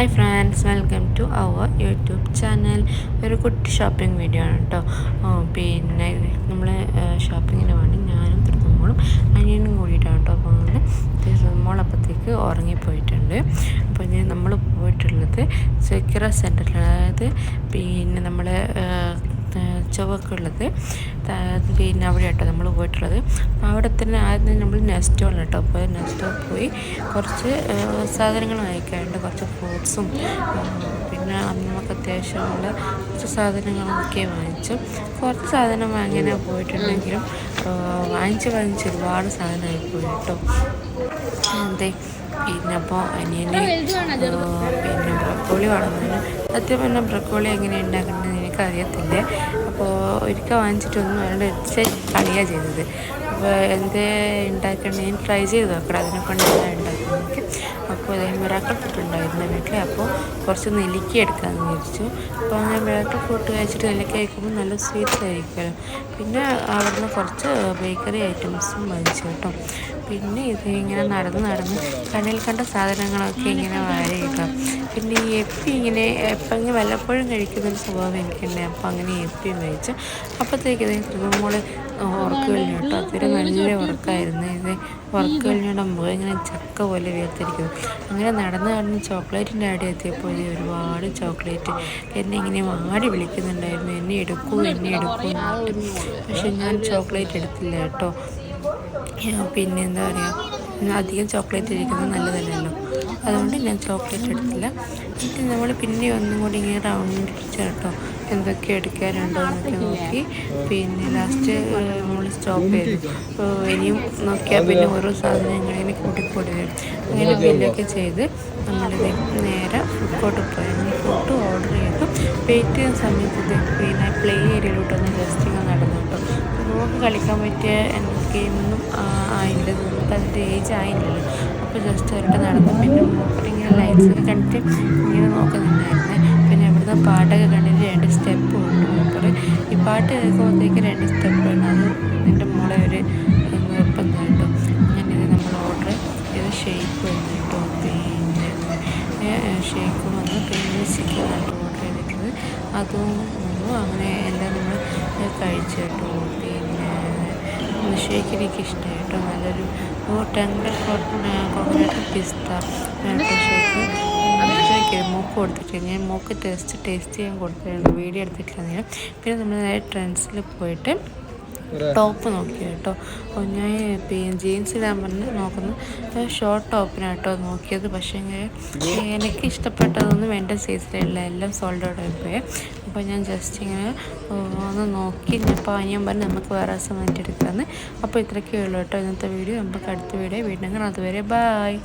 Hi friends welcome to our YouTube channel ഒരു കുട്ടി shopping video ആണ് കേട്ടോ പിന്നെ നമ്മൾ ഷോപ്പിങ്ങിന് വേണ്ടി ഞാനും തൃതമോളും അനിയനും കൂടിയിട്ടാണ് കേട്ടോ നമ്മൾ തൃതമോൾ അപ്പോഴത്തേക്ക് ഉറങ്ങിപ്പോയിട്ടുണ്ട് അപ്പോൾ ഞാൻ നമ്മൾ പോയിട്ടുള്ളത് സെക്യൂറ സെന്ററിൽ അതായത് പിന്നെ നമ്മൾ ചുവക്കുള്ളത്. പിന്നെ അവിടെ കേട്ടോ നമ്മൾ പോയിട്ടുള്ളത്. അവിടെ തന്നെ ആദ്യം നമ്മൾ നെസ്റ്റോൾ കേട്ടോ അപ്പോൾ നെസ്റ്റോ പോയി കുറച്ച് സാധനങ്ങൾ വാങ്ങിക്കാറുണ്ട് കുറച്ച് ഫ്രൂട്ട്സും പിന്നെ നമുക്ക് അത്യാവശ്യമുള്ള കുറച്ച് സാധനങ്ങളൊക്കെ വാങ്ങിച്ചു. കുറച്ച് സാധനം വാങ്ങിയാൽ പോയിട്ടുണ്ടെങ്കിലും വാങ്ങിച്ച് വാങ്ങിച്ച് ഒരുപാട് സാധനമായി പോയി കേട്ടോ. അതെ പിന്നെ അപ്പോൾ അനിയനെ പിന്നെ ബ്രക്കോളി വളർന്നു സത്യം പറഞ്ഞാൽ ബ്രക്കോളി എങ്ങനെ ഉണ്ടാക്കുന്നത് എനിക്കറിയത്തില്ല അപ്പോൾ ഒരിക്കൽ വാങ്ങിച്ചിട്ടൊന്നും അയാളുടെ വെച്ച് കളിയാണ് ചെയ്തത്. അപ്പോൾ എന്ത് ഉണ്ടാക്കണേ ഞാൻ ട്രൈ ചെയ്ത് നോക്കണം അതിനെ കൊണ്ട് എന്താ ഉണ്ടാക്കുന്നത്? അപ്പോൾ ഇതേ മിറാക്കൾ ഫുഡ് ഉണ്ടായിരുന്നു വീട്ടിൽ. അപ്പോൾ കുറച്ച് നെല്ലിക്ക എടുക്കാമെന്ന് വിചാരിച്ചു. അപ്പോൾ ഞാൻ മിറാക്കൾ ഫുഡ് കഴിച്ചിട്ട് നെല്ലിക്ക കഴിക്കുമ്പോൾ നല്ല സ്വീറ്റ്സ് ആയിരിക്കും. പിന്നെ അവിടുന്ന് കുറച്ച് ബേക്കറി ഐറ്റംസും വാങ്ങിച്ചു കേട്ടോ. പിന്നെ ഇത് ഇങ്ങനെ നടന്ന് നടന്ന് കണ്ണിൽ കണ്ട സാധനങ്ങളൊക്കെ ഇങ്ങനെ വാരി കിട്ടാം പിന്നെ ഈ എപ്പി ഇങ്ങനെ എപ്പെങ്കിൽ വല്ലപ്പോഴും കഴിക്കുന്നൊരു സ്വഭാവം എനിക്കുണ്ട്. അപ്പം അങ്ങനെ എപ്പിയും കഴിച്ചു അപ്പോഴത്തേക്ക് ഇത് കൃതമോൾ ഉറക്കമില്ല കേട്ടോ. അതൊരു നല്ല ഉറക്കമായിരുന്നു ഇത് ഉറക്ക കഴിഞ്ഞുകൊണ്ട് മുഖം ഇങ്ങനെ ചക്ക പോലെ വീർത്തിരിക്കുന്നു അങ്ങനെ നടന്ന് നടന്ന് ചോക്ലേറ്റിന്റെ ആടി എത്തിയപ്പോൾ ഒരുപാട് ചോക്ലേറ്റ് എന്നെ ഇങ്ങനെ മാടി വിളിക്കുന്നുണ്ടായിരുന്നു. എന്നെ എടുക്കൂ എന്നെ എടുക്കൂ പക്ഷെ ഞാൻ ചോക്ലേറ്റ് എടുത്തില്ല കേട്ടോ. പിന്നെ എന്താ പറയുക അധികം ചോക്ലേറ്റ് ഇരിക്കുന്നത് നല്ലതല്ലല്ലോ. അതുകൊണ്ട് ഞാൻ ചോക്ലേറ്റ് എടുത്തില്ല. എന്നിട്ട് നമ്മൾ പിന്നെ ഒന്നും കൂടി ഇങ്ങനെ റൗണ്ട് കേട്ടോ എന്തൊക്കെ എടുക്കാനുണ്ടോ എന്നൊക്കെ നോക്കി. പിന്നെ ലാസ്റ്റ് നമ്മൾ സ്റ്റോപ്പ് ചെയ്തു. ഇനിയും നോക്കിയാൽ പിന്നെ ഓരോ സാധനങ്ങൾ ഇങ്ങനെ കൂട്ടിക്കൂടി വരും. അങ്ങനെ ബില്ലൊക്കെ ചെയ്ത് നമ്മളിത് നേരെ ഫുഡ് കോർട്ട് പോയി. ഫുഡ് ഓർഡർ ചെയ്തു. വെയിറ്റ് ചെയ്യുന്ന സമയത്ത് പിന്നെ പ്ലേ ഏരിയയിലോട്ടൊന്ന് ജസ്റ്റ് ഇങ്ങനെ നടന്നു കേട്ടോ. നമുക്ക് കളിക്കാൻ പറ്റിയ ഗെയിമൊന്നും ആയില്ല. നമുക്ക് അതിന്റെ ഏജ് ആയില്ലല്ലോ. അപ്പോൾ ജസ്റ്റ് അവരുടെ നടന്നു. പിന്നെ മൂപ്പരിങ്ങനെ ലൈറ്റ്സൊക്കെ കണ്ടിട്ട് ഇങ്ങനെ നോക്കുന്നുണ്ടായിരുന്നു. പിന്നെ ഇവിടുന്ന് പാട്ടൊക്കെ കണ്ടിട്ട് രണ്ട് സ്റ്റെപ്പ് ഉണ്ട് മൂപ്പർ ഈ പാട്ട് കേൾക്കുമ്പോഴത്തേക്ക് രണ്ട് സ്റ്റെപ്പ് ഉണ്ട് അത് എന്റെ മോളെ ഒരു നിർബന്ധം കേട്ടോ ഞാനിത് നമ്മൾ ഓർഡർ ഇത് ഷെയ്ക്ക് വന്നു കേട്ടോ പിന്നെ ഷെയ്ക്ക് വന്നു പിന്നെ ചിക്കൻ ഓർഡർ ചെയ്തിട്ടുള്ളത് അതും അങ്ങനെ എല്ലാം നമ്മൾ കഴിച്ചു പിന്നെ ഷേക്ക് എനിക്ക് ഇഷ്ടമായി കേട്ടോ നല്ലൊരു ടെൻഡർ കോക്കനട്ട് പിസ്ത മൂക്ക് കൊടുത്തിട്ട് ഞാൻ മൂക്ക് ടെസ്റ്റ് ടേസ്റ്റ് ചെയ്യാൻ കൊടുത്തിട്ടുണ്ട്. വീഡിയോ എടുത്തിട്ടില്ല പിന്നെ നമ്മൾ നേരെ ട്രെൻഡ്സിൽ പോയിട്ട് ടോപ്പ് നോക്കി കേട്ടോ. അപ്പോൾ ഞാൻ ജീൻസ് ഇടാൻ പറഞ്ഞ് നോക്കുന്നു. ഷോർട്ട് ടോപ്പിനാണ് കേട്ടോ നോക്കിയത്. പക്ഷേ എനിക്ക് ഇഷ്ടപ്പെട്ടതൊന്നും എന്റെ സൈസിലുള്ള എല്ലാം സോൾഡ് ഔട്ട് ആയിപ്പോയി അപ്പോൾ ഞാൻ ജസ്റ്റ് ഇങ്ങനെ ഒന്ന് നോക്കി. അപ്പോൾ ഞാൻ പറഞ്ഞ് നമുക്ക് വേറെ ദിവസം വേണ്ടി എടുക്കാമെന്ന് അപ്പോൾ ഇത്രയൊക്കെ ഉള്ളൂ കേട്ടോ ഇന്നത്തെ വീഡിയോ നമുക്ക് അടുത്ത വീഡിയോ വീണ്ടും അതുവരെ ബായ്